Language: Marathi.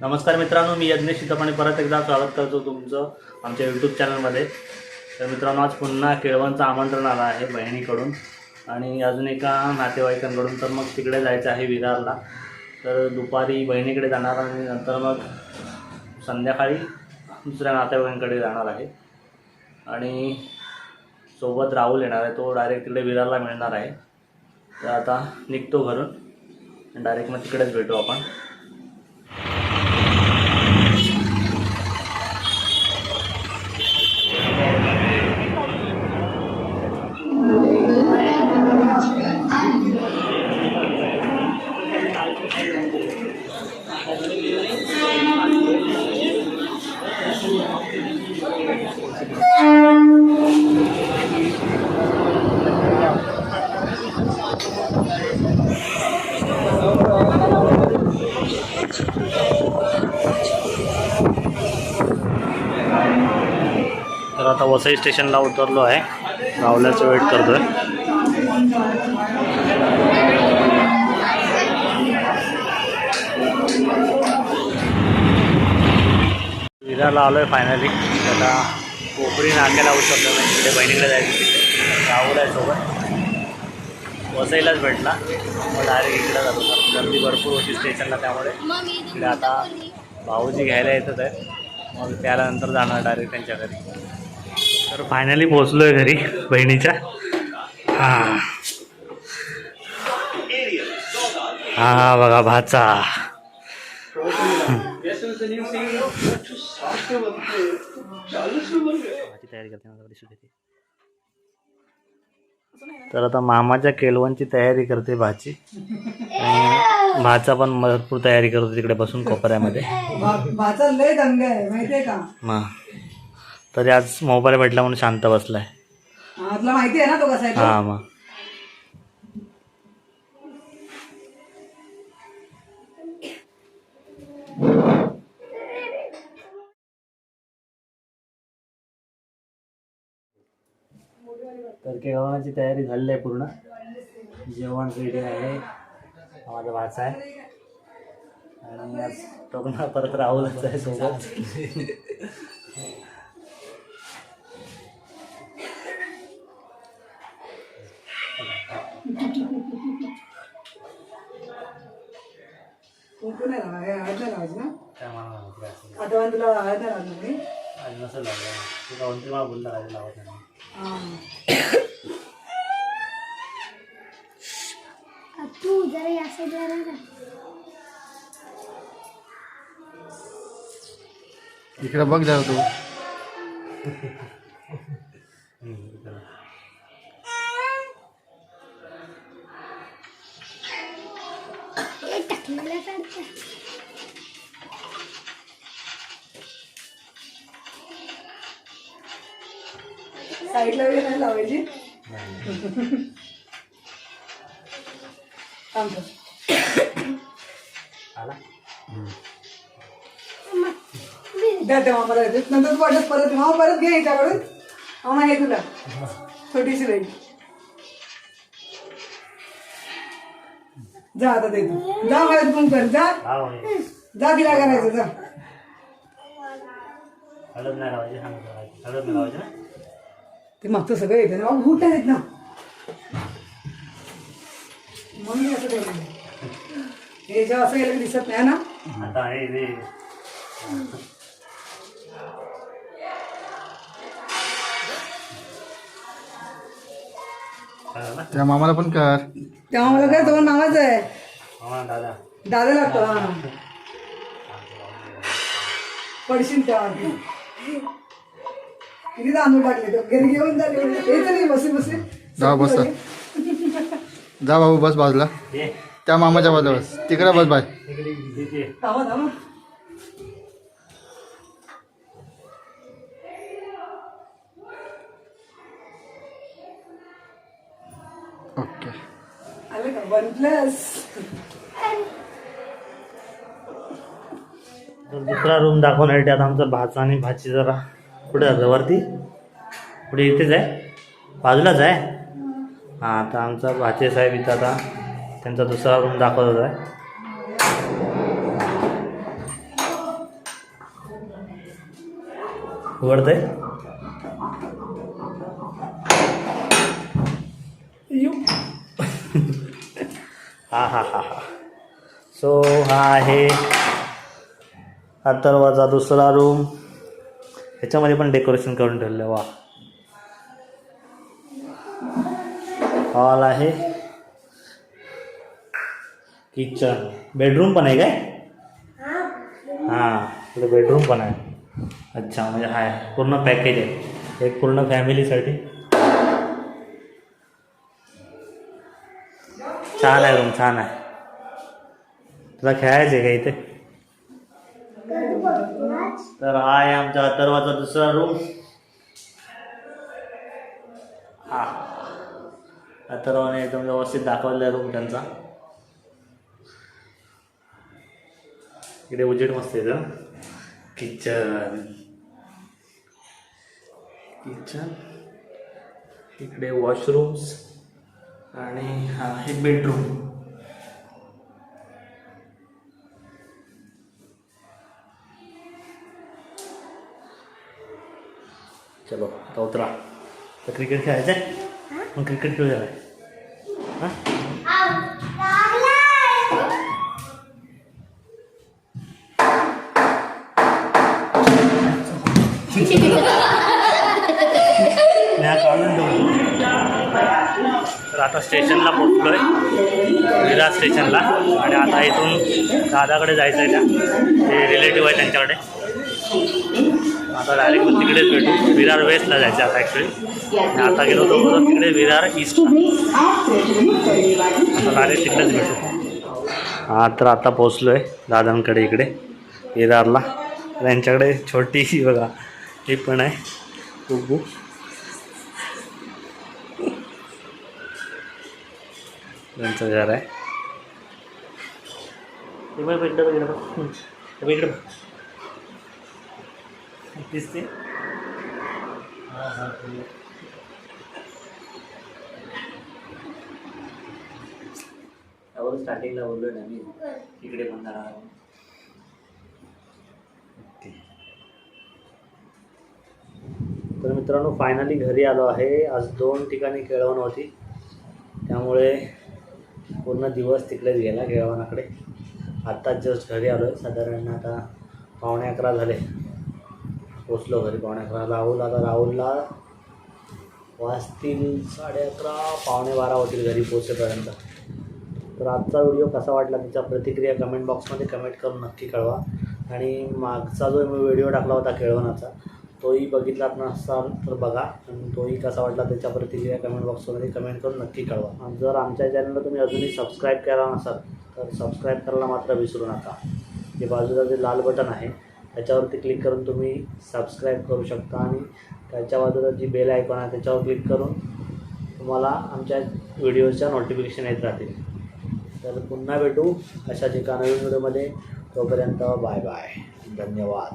नमस्कार मित्रांनो मी यज्ञेश सीतापणे परत एकदा स्वागत करतो तुमचं आमच्या यूट्यूब चॅनलमध्ये तर मित्रांनो आज पुन्हा केळवणचं आमंत्रण आलं आहे बहिणीकडून आणि अजून एका नातेवाईकांकडून. तर मग तिकडे जायचं आहे विरारला. तर दुपारी बहिणीकडे जाणार आणि नंतर मग संध्याकाळी दुसऱ्या नातेवाईकांकडे जाणार आहे. आणि सोबत राहुल येणार आहे. तो डायरेक्ट तिकडे विरारला मिळणार आहे. तर आता निघतो घरून. डायरेक्ट मग तिकडेच भेटू आपण. तर आता वसई स्टेशनला उतरलो आहे. राहुल्याचं वेट करतो आहे विरारला आलो आहे फायनली त्याला कोपरी नाक्याला उतरलो नाही. तिकडे बहिणीकडे जायचं. तिकडे राहुल आहे सोबत. वसईलाच भेटला. मग डायरेक्ट इकडे जातो. गर्दी भरपूर होती स्टेशनला त्यामुळे. इकडे आता भाऊजी घ्यायला येतच आहे. मग त्यानंतर जाणार डायरेक्ट त्यांच्या घरी. तर फायनली पोचलो आहे घरी बहिणीच्या. हां. हा बघा भाचा. तयारी करते. तर आता मामाच्या केलवणची तयारी करते भाची. आणि भाचा पण भरपूर तयारी करतो तिकडे बसून कोपऱ्यामध्ये. भाचा लय दंग आहे माहितीये का? तरी आज मोबाईल भेटला म्हणून शांत बसलाय. हा, तुला माहिती आहे ना तो कसा? हा मग. तर तयारी झालेली आहे पूर्ण. जेवण रेडी आहे. हा माझा भाचा आहे. आणि आज पुन्हा परत राहुलच आहे सोबत. काय लावत नाही हा. तू जरा या साईडला राहा ना. इकडे बघ जाऊ तू हे काढते. साईडला वगैरे नाही लावायची? द्या तेव्हा मला. नंतर वाटत परत मामा परत घे याच्याकडून. मामा हे तुला. छोटीशी राहील जा आता ते तू. जा हळद कुंकू कर जा. हा. जा तिला करायचं जा. हळद नाही लावायची सांग लावायची हळद नाही लावायची ना? ते मागचं सगळं येतं ना. भूट आहेत ना. म्हणून मी असं हे जेव्हा असं गेलं की दिसत नाही ना. आता ना? त्या मामाला पण कर. तेव्हा मला काय दोन नावाच आहे. मामा दादा. दादा लागतो हा. पडशील तेव्हा. तू. किती तांदूळ टाकले तो? घरी घेऊन झाले हे तरी बसे बसे जा बस जा. बाबू बस बाजूला. ये. त्या मामाच्या बाजूला बस. तिकडे बस बाय. इकडे इथे थांबा थांबा. ओके. आलं का? वन प्लस तर दुसरा रूम दाखवण्यासाठी आता आमचा भाचा आणि भाची जरा. कुठे जातं वरती? पुढे इथेच आहे? बाजूलाच आहे? हा आता आमचा भाचे साहेब इथं आता. त्यांचा दुसरा रूम दाखवत आहे. उघडतं आहे हा हा हा हा सो हा आहे अथर्वाचा दुसरा रूम ह्याच्यामध्ये पण डेकोरेशन करून ठेवलं आहे वा. हॉल आहे. किचन बेडरूम पण आहे काय? हां. इकडे बेडरूम पण आहे. अच्छा म्हणजे हाय. पूर्ण पॅकेज आहे. एक पूर्ण फॅमिलीसाठी छान आहे रूम छान आहे. तुला खेळायचं आहे का इथे? तर हा आहे आमच्या अथर्वाचा दुसरा रूम हा. अथर्वाने एकदम व्यवस्थित दाखवलेला रूम त्यांचा. इकडे उजेड मस्त येतं किचन किचन इकडे वॉशरूम्स आणि हा आहे बेडरूम चलो आता उतरा. तर क्रिकेट खेळायचं आहे मग क्रिकेट खेळू हां? मी हा काढून ठेवतो तर आता स्टेशनला पोचलो आहे विरार स्टेशनला. आणि आता इथून दादाकडे जायचं आहे त्या. ते रिलेटिव्ह आहे त्यांच्याकडे. आता डायरेक्ट मग तिकडेच भेटू. विरार वेस्टला जायचं आता ॲक्च्युली आणि आता गेलो होतो बरोबर तिकडे विरार ईस्टला आता डायरेक्ट तिकडेच भेटू. हां तर आता पोचलो आहे दादांकडे इकडे. विरारला त्यांच्याकडे छोटीशी बघा. ही पण आहे. कुकू त्यांचं घर आहे. इकडं. दिसते? स्टार्टिंगला बोललो ना मी. इकडे पण तर मित्रांनो फायनली घरी आलो आहे. आज दोन ठिकाणी केळवण होती. त्यामुळे पूर्ण दिवस तिकडेच गेला केळवणाकडे आत्ताच जस्ट घरी आलो आहे साधारण आता पावणे अकरा झाले. पोचलो घरी पावणे अकरा. राहुल आता राहुलला वाजतील साडे अकरा पावणे बारा होतील घरी पोचेपर्यंत. तर आजचा व्हिडिओ कसा वाटला त्याच्या प्रतिक्रिया कमेंट बॉक्समध्ये कमेंट करून नक्की कळवा. आणि मागचा जो मी व्हिडिओ टाकला होता खेळवण्याचा तोही बघितला नसाल तर बघा. आणि तोही कसा वाटला त्याच्या प्रतिक्रिया कमेंट बॉक्समध्ये कमेंट करून नक्की कळवा. आणि जर आमच्या चॅनलला तुम्ही अजूनही सबस्क्राईब केला नसाल तर सबस्क्राईब करायला मात्र विसरू नका. जे बाजूला जे लाल बटन आहे त्याच्यावरती क्लिक करून तुम्ही सबस्क्राईब करू शकता. आणि त्याच्या बाजूला जी बेल आयकॉन आहे त्याच्यावर क्लिक करून तुम्हाला आमच्या व्हिडिओच्या नोटिफिकेशन येत राहतील. तर पुन्हा भेटू अशाच एका नवीन व्हिडिओमध्ये तोपर्यंत बाय बाय धन्यवाद.